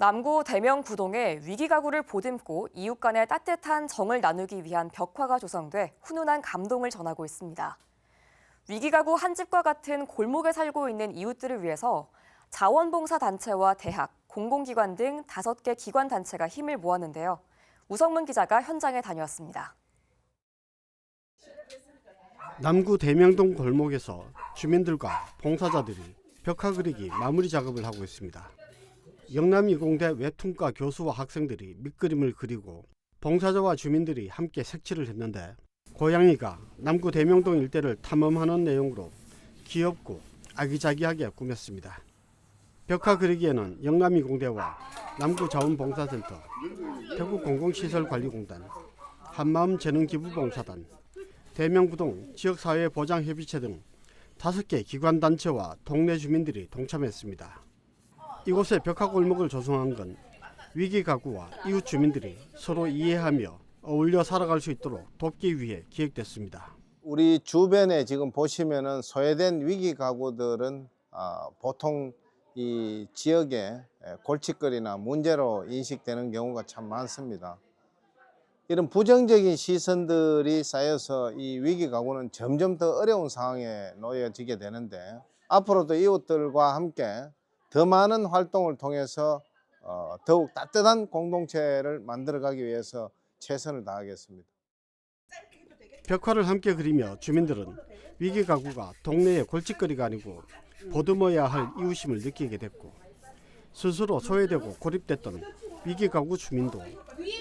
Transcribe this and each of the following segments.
남구 대명 구동에 위기 가구를 보듬고 이웃 간의 따뜻한 정을 나누기 위한 벽화가 조성돼 훈훈한 감동을 전하고 있습니다. 위기 가구 한 집과 같은 골목에 살고 있는 이웃들을 위해서 자원봉사 단체와 대학, 공공기관 등 다섯 개 기관 단체가 힘을 모았는데요. 우성문 기자가 현장에 다녀왔습니다. 남구 대명동 골목에서 주민들과 봉사자들이 벽화 그리기 마무리 작업을 하고 있습니다. 영남이공대 웹툰과 교수와 학생들이 밑그림을 그리고 봉사자와 주민들이 함께 색칠을 했는데 고양이가 남구 대명동 일대를 탐험하는 내용으로 귀엽고 아기자기하게 꾸몄습니다. 벽화 그리기에는 영남이공대와 남구자원봉사센터, 대구공공시설관리공단, 한마음재능기부봉사단, 대명구동 지역사회보장협의체 등 다섯 개 기관단체와 동네 주민들이 동참했습니다. 이곳에 벽화 골목을 조성한 건 위기 가구와 이웃 주민들이 서로 이해하며 어울려 살아갈 수 있도록 돕기 위해 기획됐습니다. 우리 주변에 지금 보시면은 소외된 위기 가구들은 아, 보통 이 지역의 골칫거리나 문제로 인식되는 경우가 참 많습니다. 이런 부정적인 시선들이 쌓여서 이 위기 가구는 점점 더 어려운 상황에 놓여지게 되는데 앞으로도 이웃들과 함께 더 많은 활동을 통해서 어, 더욱 따뜻한 공동체를 만들어가기 위해서 최선을 다하겠습니다. 벽화를 함께 그리며 주민들은 위기 가구가 동네의 골칫거리가 아니고 보듬어야 할 이웃임을 느끼게 됐고 스스로 소외되고 고립됐던 위기 가구 주민도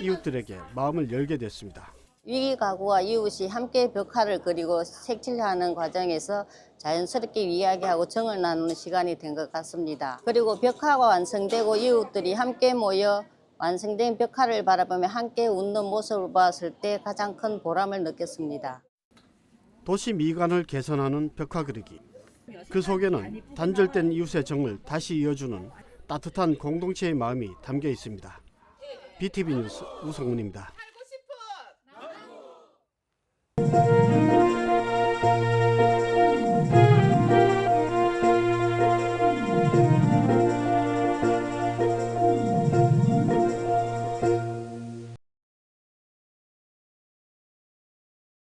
이웃들에게 마음을 열게 됐습니다. 위기 가구와 이웃이 함께 벽화를 그리고 색칠하는 과정에서 자연스럽게 이야기하고 정을 나누는 시간이 된 것 같습니다. 그리고 벽화가 완성되고 이웃들이 함께 모여 완성된 벽화를 바라보며 함께 웃는 모습을 보았을 때 가장 큰 보람을 느꼈습니다. 도시 미관을 개선하는 벽화 그리기. 그 속에는 단절된 이웃의 정을 다시 이어주는 따뜻한 공동체의 마음이 담겨 있습니다. BTV 뉴스 우성문입니다.